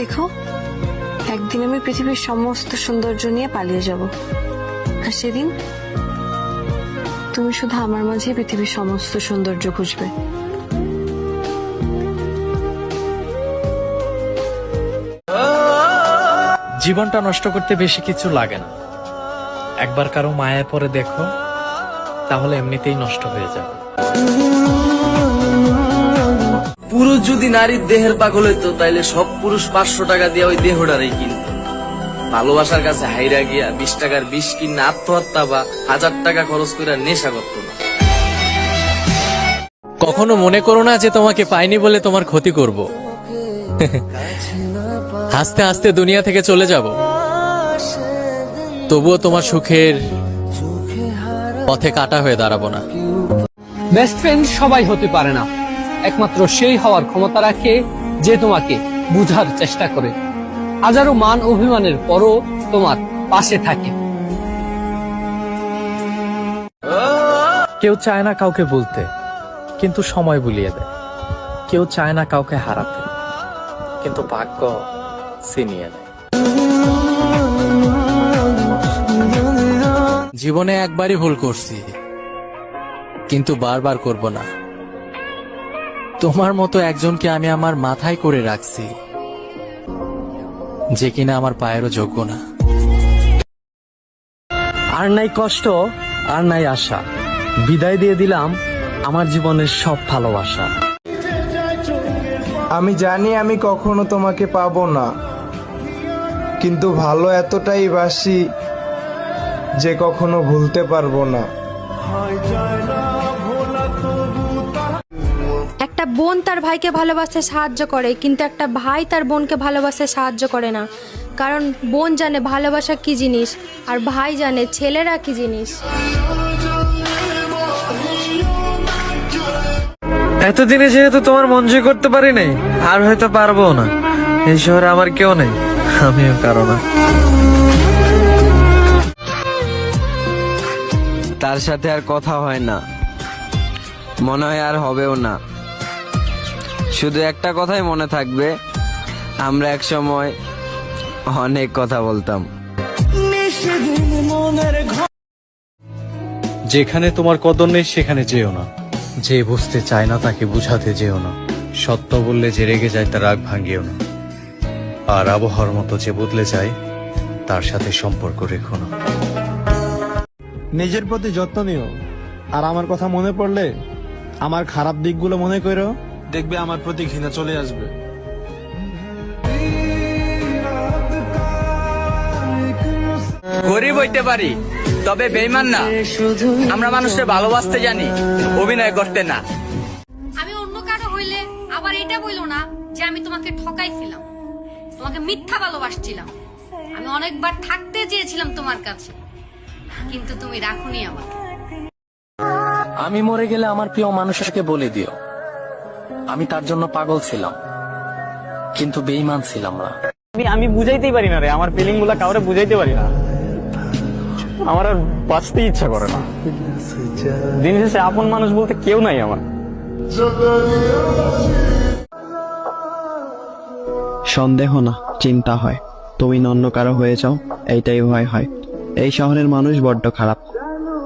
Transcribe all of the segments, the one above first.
দেখো একদিন আমি পৃথিবীর সমস্ত সৌন্দর্য নিয়ে পালিয়ে যাব। আর সেদিন তুমি শুধু আমার মাঝে পৃথিবীর সমস্ত সৌন্দর্য খুঁজবে। জীবনটা নষ্ট করতে বেশি কিছু লাগে না। একবার কারও মায়ায় পরে দেখো, তাহলে এমনিতেই নষ্ট হয়ে যাবে। যদি নারীর দেহের পাগল হইতো তাইলে সব পুরুষ পাঁচশো টাকা দিয়ে ওই দেহটারই কিনত। ভালোবাসার কাছে হাইরা গিয়া বিশ টাকার বিষ কিনে আত্মহত্যা বা হাজার টাকা খরচ করে নেশা করতো না। কখনো মনে করো না যে তোমাকে পাইনি বলে তোমার ক্ষতি করব। হাসতে হাসতে দুনিয়া থেকে চলে যাব। তবুও তোমার সুখের পথে কাটা হয়ে দাঁড়াবো না। বেস্ট ফ্রেন্ড সবাই হতে পারে না। একমাত্র সেই হওয়ার ক্ষমতা রাখে যে তোমাকে বুঝার চেষ্টা করে। হাজারো মান অভিমানের পরও তোমার পাশে থাকে। কেউ চায় না কাউকে বলতে কিন্তু সময় বুলিয়ে দেয়। কেউ চায় না কাউকে হারাতে কিন্তু ভাগ্য ছিনিয়ে নেয়। জীবনে একবারই ভুল করছি কিন্তু বারবার করব না। তোমার মতো একজনকে আমি আমার মাথায় করে রাখছি যে কিনা আমার পায়েরও যোগ্য না। আর নাই কষ্ট আর নাই আশা। বিদায় দিয়ে দিলাম আমার জীবনের সব ভালোবাসা। আমি জানি আমি কখনো তোমাকে পাবো না কিন্তু ভালো এতটাই বাসি যে কখনো ভুলতে পারব না। একটা বোন তার ভাইকে ভালোবাসতে সাহায্য করে, কিন্তু একটা ভাই তার বোনকে ভালোবাসতে সাহায্য করে না। কারণ বোন জানে ভালোবাসা কি জিনিস, আর ভাই জানে ছেলেরা কি জিনিস। এতদিনে যেহেতু তোমার মন জয় করতে পারি নাই, আর হয়তো পারব না। এই শহরে আমার কেউ নেই, আমিও কারও না। তার সাথে আর কথা হয় না। মনে হয় আর হবেও না। শুধু একটা কথাই মনে থাকবে আমরা এক সময় অনেক কথা বলতাম। যেখানে তোমার কদর নেই সেখানে যেও না। যে বুঝতে চায় না তাকে বুঝাতে যেও না। সত্য বললে যে রেগে যায় তার রাগ ভাঙিও না। আর আবহাওয়ার মতো যে বদলে যায় তার সাথে সম্পর্ক রেখো না। নিজের প্রতি যত্ন নিও। আর আমার কথা মনে পড়লে আমার খারাপ দিকগুলো মনে করো। দেখবে আমার প্রতি ঘৃণা চলে আসবে। গরিব হইতে পারি তবে বেইমান না। আমরা মানুষকে ভালোবাসতে জানি অভিনয় করতে না। আমি অন্য কারও হইলে আবার এটা বইলো না যে আমি তোমাকে ঠকাইছিলাম তোমাকে মিথ্যা ভালোবাসছিলাম। আমি অনেকবার থাকতে চেয়েছিলাম তোমার কাছে কিন্তু তুমি রাখুনি আমাকে। আমি মরে গেলে আমার প্রিয় মানুষকে বলে দিও। আমি তার জন্য পাগল ছিলাম। কিন্তু বেইমান ছিলাম না। আমি আমি বুঝাইতেই পারি না রে আমার ফিলিংগুলা কাউরে বুঝাইতে পারি না। আমার আর বাঁচতে ইচ্ছা করে না। দিন শেষে আপন মানুষ বলতে কেউ নাই আমার। সন্দেহ না চিন্তা হয়। তুমি অন্য কারও হয়ে যাও এইটাই ভয় হয়। এই শহরের মানুষ বড্ড খারাপ।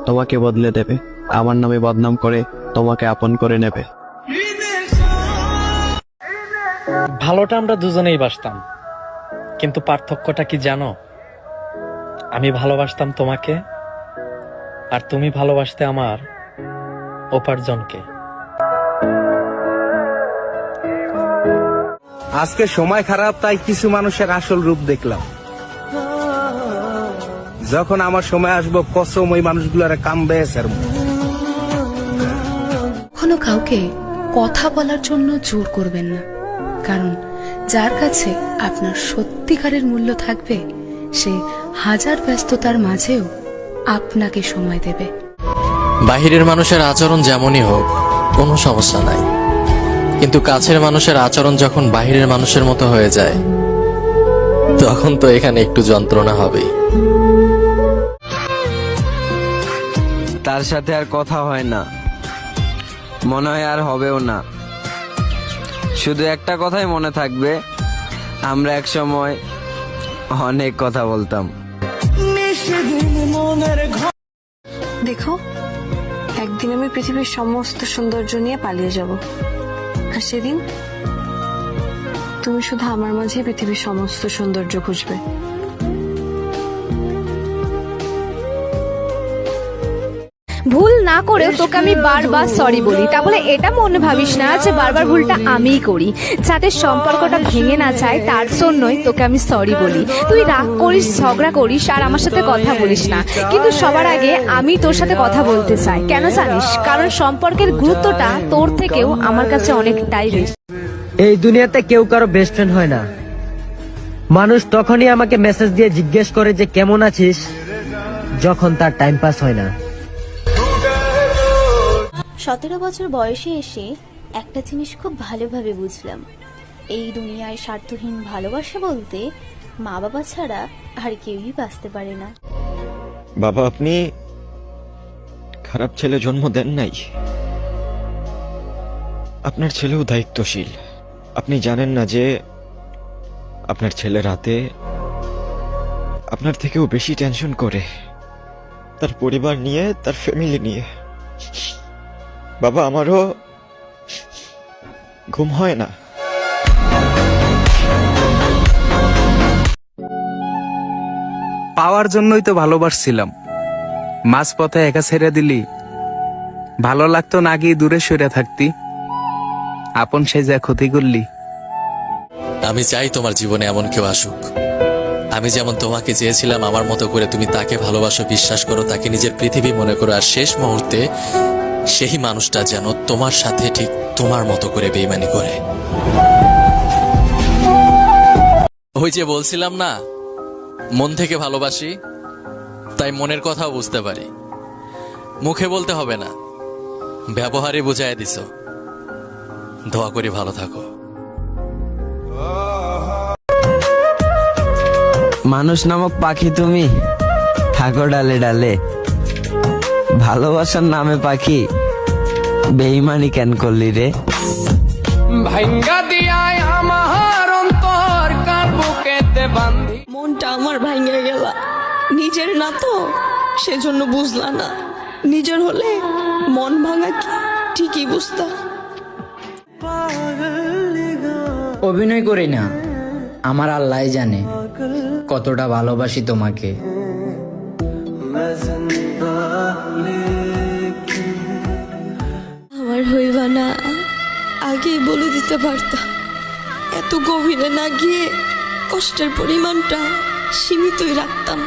তোমাকে বদলে দেবে। আমার নামে বদনাম করে তোমাকে আপন করে নেবে। ভালোটা আমরা দুজনেই বাসতাম। কিন্তু পার্থক্যটা কি জানো? আমি ভালোবাসতাম তোমাকে আর তুমি ভালোবাসতে আমার উপার্জনকে। আজকে সময় খারাপ তাই কিছু মানুষের আসল রূপ দেখলাম। যখন আমার সময় আসব কসম ওই মানুষগুলোর কামবে স্যার কখনো কাউকে কথা বলার জন্য জোর করবেন না। কারণ যার কাছে আপনার সত্যিকারের মূল্য থাকবে সে হাজার ব্যস্ততার মাঝেও আপনাকে সময় দেবে। বাহিরের মানুষের আচরণ যেমনই হোক কোনো সমস্যা নাই। কিন্তু কাছের মানুষের আচরণ যখন বাহিরের মানুষের মতো হয়ে যায় তখন তো এখানে একটু যন্ত্রণা হবেই। তার সাথে আর কথা হয় না। মনে হয় আর হবেও না। শুধু একটা কথাই মনে থাকবে, আমরা এক সময় অনেক কথা বলতাম। দেখো, একদিন আমি পৃথিবীর সমস্ত সৌন্দর্য নিয়ে পালিয়ে যাব। আর সেদিন তুমি শুধু আমার মাঝে পৃথিবীর সমস্ত সৌন্দর্য খুঁজবে। ভুল না করেও তোকে আমি বারবার সরি বলি। তাহলে এটা মনে ভাবিস না যে বারবার ভুলটা আমিই করি। যাতে সম্পর্কটা ভেঙে না যায়, তার জন্যই তোকে আমি সরি বলি। তুই রাগ করিস, ঝগড়া করিস আর আমার সাথে কথা বলিস না। কিন্তু সবার আগে আমি তোর সাথে কথা বলতে চাই। কেন জানিস? কারণ সম্পর্কের গুরুত্বটা তোর থেকেও আমার কাছে অনেকটাই বেশি। এই দুনিয়াতে কেউ কারও বেস্ট ফ্রেন্ড হয় না। মানুষ তখনই আমাকে মেসেজ দিয়ে জিজ্ঞেস করে যে, কেমন আছিস? যখন তার টাইম পাস হয় না। সতেরো বছর বয়সে এসে একটা জিনিস খুব ভালোভাবে বুঝলাম। এই দুনিয়ায় স্বার্থহীন ভালোবাসা বলতে মা বাবা ছাড়া আর কেউই বাঁচতে পারে না। বাবা, আপনি খারাপ ছেলে জন্ম দেন নাই। আপনার ছেলেও দায়িত্বশীল। আপনি জানেন না যে আপনার ছেলে রাতে আপনার থেকেও বেশি টেনশন করে। তার পরিবার নিয়ে, তার ফ্যামিলি নিয়ে। বাবা আমারও ঘুম হয় না। পাওয়ার জন্যই তো ভালোবাসছিলাম। মাঝ পথে একা ছেড়ে দিলি। ভালো লাগতো না গিয়ে দূরে সরে থাকতি। আপন সে যা ক্ষতি করলি। আমি চাই তোমার জীবনে এমন কেউ আসুক। আমি যেমন তোমাকে চেয়েছিলাম আমার মতো করে তুমি তাকে ভালোবাসো বিশ্বাস করো তাকে নিজের পৃথিবী মনে করো। আর শেষ মুহূর্তে সেই মানুষটা যেন তোমার সাথে ঠিক তোমার মতো করে বেইমানি করে। ওই যে বলছিলাম না, মন থেকে ভালোবাসি, তাই মনের কথাও বুঝতে পারি। মুখে বলতে হবে না ব্যবহারে বুঝাই দিছ। দোয়া করে ভালো থাকো। মানুষ নামক পাখি তুমি থাকো ডালে ডালে। ভালোবাসার নামে পাখি। বেইমানি কেন করলি রে? ভাঙ্গা দিয়ায় আমার অন্তর কার বুকেতে বান্ধি মনটা আমার ভাঙে গেল। নিজের না তো সেজন্য বুঝলা না। নিজের হলে মন ভাঙা কি? ঠিকই বুঝতা। অভিনয় করি না। আমার আল্লাহ জানে কতটা ভালোবাসি তোমাকে। বলে দিতে পারতাম এত গভীরে না গিয়ে কষ্টের পরিমাণটা সীমিতই রাখতাম।